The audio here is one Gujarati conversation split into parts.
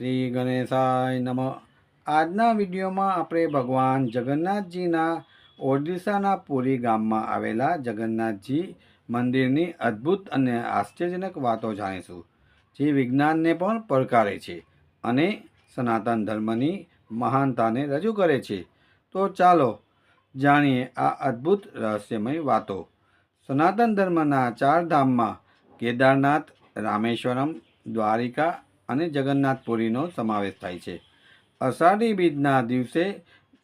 શ્રી ગણેશાય નમ. આજના વિડીયોમાં આપણે ભગવાન જગન્નાથજીના ઓડિશાના પુરી ગામમાં આવેલા જગન્નાથજી મંદિરની અદ્ભુત અને આશ્ચર્યજનક વાતો જાણીશું, જે વિજ્ઞાનને પણ પડકારે છે અને સનાતન ધર્મની મહાનતાને રજૂ કરે છે. તો ચાલો જાણીએ આ અદ્ભુત રહસ્યમય વાતો. સનાતન ધર્મના ચાર ધામમાં કેદારનાથ, રામેશ્વરમ, દ્વારિકા અને જગન્નાથપુરીનો સમાવેશ થાય છે. અષાઢી બીજના દિવસે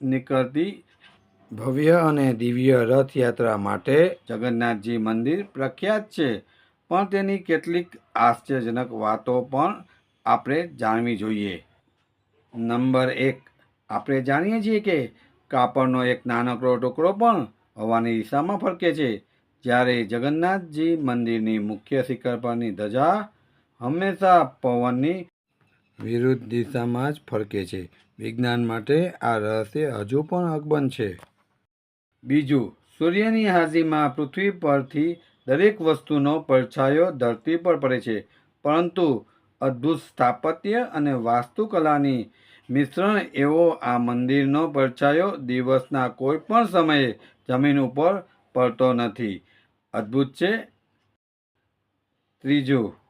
નીકળતી ભવ્ય અને દિવ્ય રથયાત્રા માટે જગન્નાથજી મંદિર પ્રખ્યાત છે. પણ તેની કેટલીક આશ્ચર્યજનક વાતો પણ આપણે જાણવી જોઈએ. નંબર એક, આપણે જાણીએ છીએ કે કાપડનો એક નાનકડો ટુકડો પણ હવાની દિશામાં ફરકે છે. જ્યારે જગન્નાથજી મંદિરની મુખ્ય શિખર પરની ધજા હંમેશા પવનની વિરુદ્ધ દિશામાં જ ફરકે છે. વિજ્ઞાન માટે આ રહસ્ય હજુ પણ અકબંધ છે. બીજું, સૂર્યની હાજરીમાં પૃથ્વી પરથી દરેક વસ્તુનો પડછાયો ધરતી પર પડે છે. પરંતુ અદ્ભુત સ્થાપત્ય અને વાસ્તુકલાની મિશ્રણ એવો આ મંદિરનો પડછાયો દિવસના કોઈ પણ સમયે જમીન ઉપર પડતો નથી. અદ્ભુત છે. ત્રીજું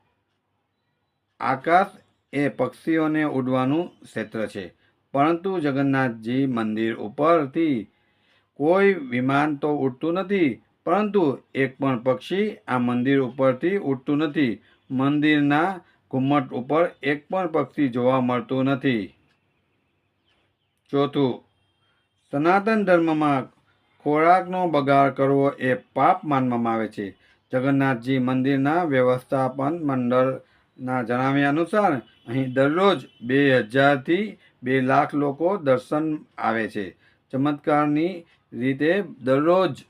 આકાશ એ પક્ષીઓને ઉડવાનું ક્ષેત્ર છે. પરંતુ જગન્નાથજી મંદિર ઉપરથી કોઈ વિમાન તો ઉડતું નથી, પરંતુ એક પણ પક્ષી આ મંદિર ઉપરથી ઉડતું નથી. મંદિરના ઘુમ્મટ ઉપર એક પણ પક્ષી જોવા મળતું નથી. ચોથું, સનાતન ધર્મમાં ખોરાકનો બગાડ કરવો એ પાપ માનવામાં આવે છે. જગન્નાથજી મંદિરના વ્યવસ્થાપન મંડળના જણાવ્યા અનુસાર અહીં દરરોજ બે હજારથી બે લાખ લોકો દર્શન આવે છે. ચમત્કારની રીતે દરરોજ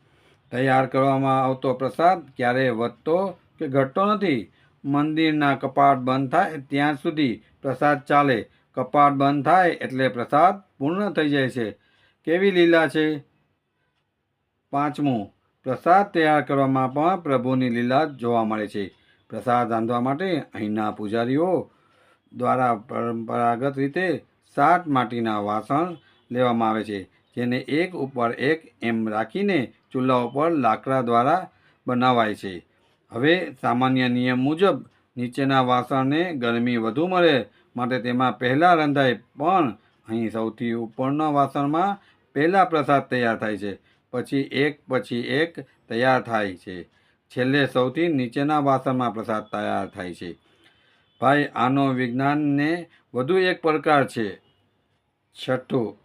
તૈયાર કરવામાં આવતો પ્રસાદ ક્યારેય વધતો કે ઘટતો નથી? મંદિરના કપાટ બંધ થાય ત્યાં સુધી પ્રસાદ ચાલે. કપાટ બંધ થાય એટલે પ્રસાદ પૂર્ણ થઈ જાય છે. કેવી લીલા છે? પાંચમું, પ્રસાદ તૈયાર કરવામાં પણ પ્રભુની લીલા જોવા મળે છે. પ્રસાદ રાંધવા માટે અહીંના પૂજારીઓ દ્વારા પરંપરાગત રીતે સાત માટીના વાસણ લેવામાં આવે છે, જેને એક ઉપર એક એમ રાખીને ચૂલા ઉપર લાકડા દ્વારા બનાવાય છે. હવે સામાન્ય નિયમ મુજબ નીચેના વાસણને ગરમી વધુ મળે માટે તેમાં પહેલાં રંધાય પણ અહીં સૌથી ઉપરના વાસણમાં પહેલાં પ્રસાદ તૈયાર થાય છે, પછી એક પછી એક તૈયાર થાય છે. છેલ્લે સૌથી નીચેના વાસણમાં પ્રસાદ તૈયાર થાય છે. ભાઈ, આનો વિજ્ઞાનને વધુ એક પ્રકાર છે. છઠ્ઠું,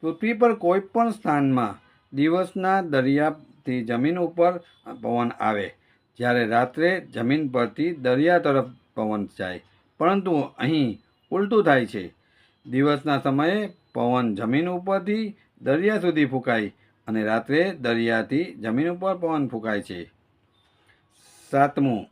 પૃથ્વી પર કોઈ પણ સ્થાનમાં દિવસના દરિયાથી જમીન ઉપર પવન આવે. જ્યારે રાત્રે જમીન પરથી દરિયા તરફ પવન જાય. પરંતુ અહીં ઉલટું થાય છે. દિવસના સમયે પવન જમીન ઉપરથી દરિયા સુધી ફૂંકાય અને રાત્રે દરિયાથી જમીન ઉપર પવન ફૂંકાય છે. સાતમું.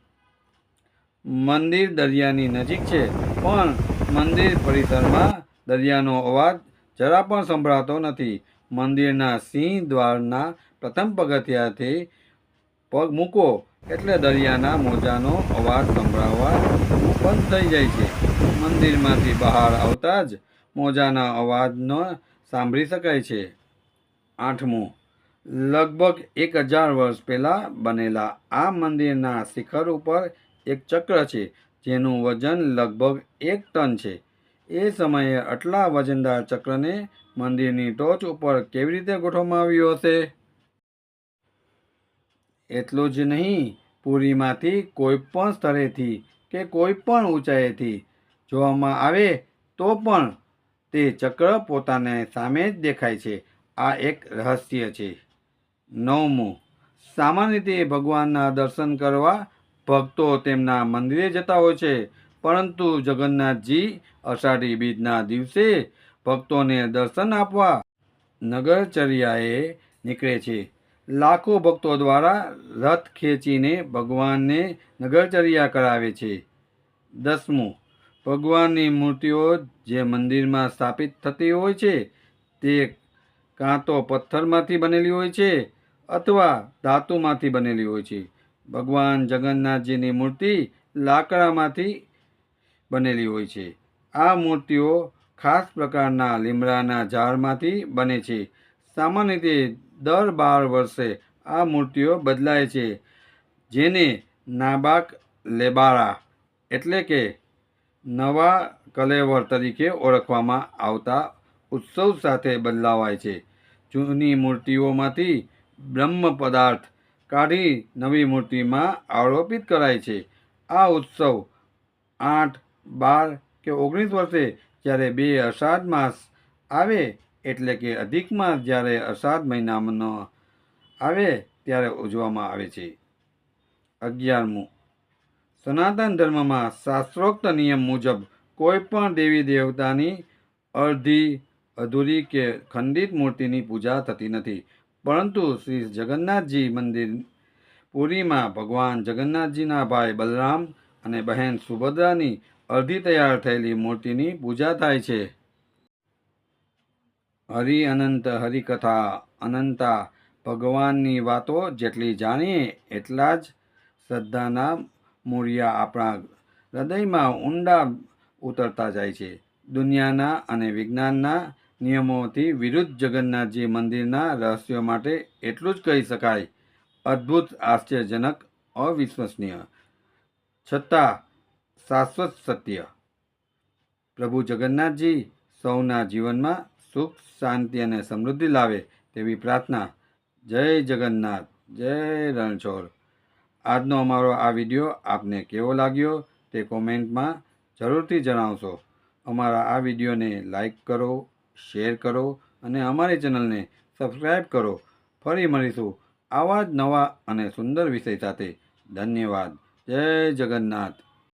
મંદિર દરિયાની નજીક છે, પણ મંદિર પરિસરમાં દરિયાનો અવાજ જરા પણ સંભળાતો નથી. મંદિરના સિંહ દ્વારના પ્રથમ પગથિયાથી પગ મૂકો એટલે દરિયાના મોજાનો અવાજ સંભળાવવા બંધ થઈ જાય છે. મંદિરમાંથી બહાર આવતા જ મોજાના અવાજનો સાંભળી શકાય છે. આઠમું. લગભગ એક હજાર વર્ષ પહેલાં બનેલા આ મંદિરના શિખર ઉપર એક ચક્ર છે, જેનું વજન લગભગ એક ટન છે. એ સમયે આટલા વજનદાર ચક્રને મંદિરની ટોચ ઉપર કેવી રીતે ગોઠવવામાં આવ્યું હશે? એટલું જ નહીં, પુરીમાંથી કોઈ પણ સ્થળેથી કે કોઈ પણ ઊંચાઈથી જોવામાં આવે તો પણ તે ચક્ર પોતાને સામે જ દેખાય છે. આ એક રહસ્ય છે. નવમું, સામાન્ય રીતે ભગવાનના દર્શન કરવા ભક્તો તેમના મંદિરે જતા હોય છે. પરંતુ જગન્નાથજી અષાઢી બીજના દિવસે ભક્તોને દર્શન આપવા નગરચર્યાએ નીકળે છે. લાખો ભક્તો દ્વારા રથ ખેંચીને ભગવાનને નગરચર્યા કરાવે છે. દસમું, ભગવાનની મૂર્તિઓ જે મંદિરમાં સ્થાપિત થતી હોય છે તે કાં તો પથ્થરમાંથી બનેલી હોય છે. અથવા ધાતુમાંથી બનેલી હોય છે. ભગવાન જગન્નાથજીની મૂર્તિ લાકડામાંથી બનેલી હોય છે. આ મૂર્તિઓ ખાસ પ્રકારના લીમડાના ઝાડમાંથી બને છે. સામાન્ય રીતે દર બાર વર્ષે આ મૂર્તિઓ બદલાય છે, જેને નાબાક લેબારા એટલે કે નવા કલેવર તરીકે ઓળખવામાં આવતા ઉત્સવ સાથે બદલાવાય છે. જૂની મૂર્તિઓમાંથી બ્રહ્મ પદાર્થ કાઢી નવી મૂર્તિમાં આરોપિત કરાય છે. આ ઉત્સવ આઠ, બાર કે ઓગણીસ વર્ષે જ્યારે બે અષાઢ માસ આવે એટલે કે અધિક માસ જ્યારે અષાઢ મહિનાનો આવે ત્યારે ઉજવવામાં આવે છે. અગિયારમું. સનાતન ધર્મમાં શાસ્ત્રોક્ત નિયમ મુજબ કોઈ પણ દેવી દેવતાની અડધી અધૂરી કે ખંડિત મૂર્તિની પૂજા થતી નથી. પરંતુ શ્રી જગન્નાથજી મંદિર પુરીમાં ભગવાન જગન્નાથજીના ભાઈ બલરામ અને બહેન સુભદ્રાની અડધી તૈયાર થયેલી મૂર્તિની પૂજા થાય છે. હરિ અનંત હરિકથા અનંતા ભગવાનની વાતો જેટલી જાણીએ એટલા જ શ્રદ્ધાના મૂળિયા આપણા હૃદયમાં ઊંડા ઉતરતા જાય છે. દુનિયાના અને વિજ્ઞાનના નિયમોથી વિરુદ્ધ જગન્નાથજી મંદિરના રહસ્યો માટે એટલું જ કહી શકાય. અદ્ભુત, આશ્ચર્યજનક, અવિશ્વસનીય. છતાં, શાશ્વત સત્ય. પ્રભુ જગન્નાથજી સૌના જીવનમાં સુખ, શાંતિ અને સમૃદ્ધિ લાવે તેવી પ્રાર્થના. જય જગન્નાથ, જય રણછોડ. આજનો અમારો આ વીડિયો આપને કેવો લાગ્યો તે કોમેન્ટમાં જરૂરથી જણાવશો. અમારા આ વિડીયોને લાઈક કરો શેર કરો અને અમારી ચેનલને સબસ્ક્રાઈબ કરો. ફરી મળીશું આવા જ નવા અને સુંદર વિષય સાથે. ધન્યવાદ. જય જગન્નાથ.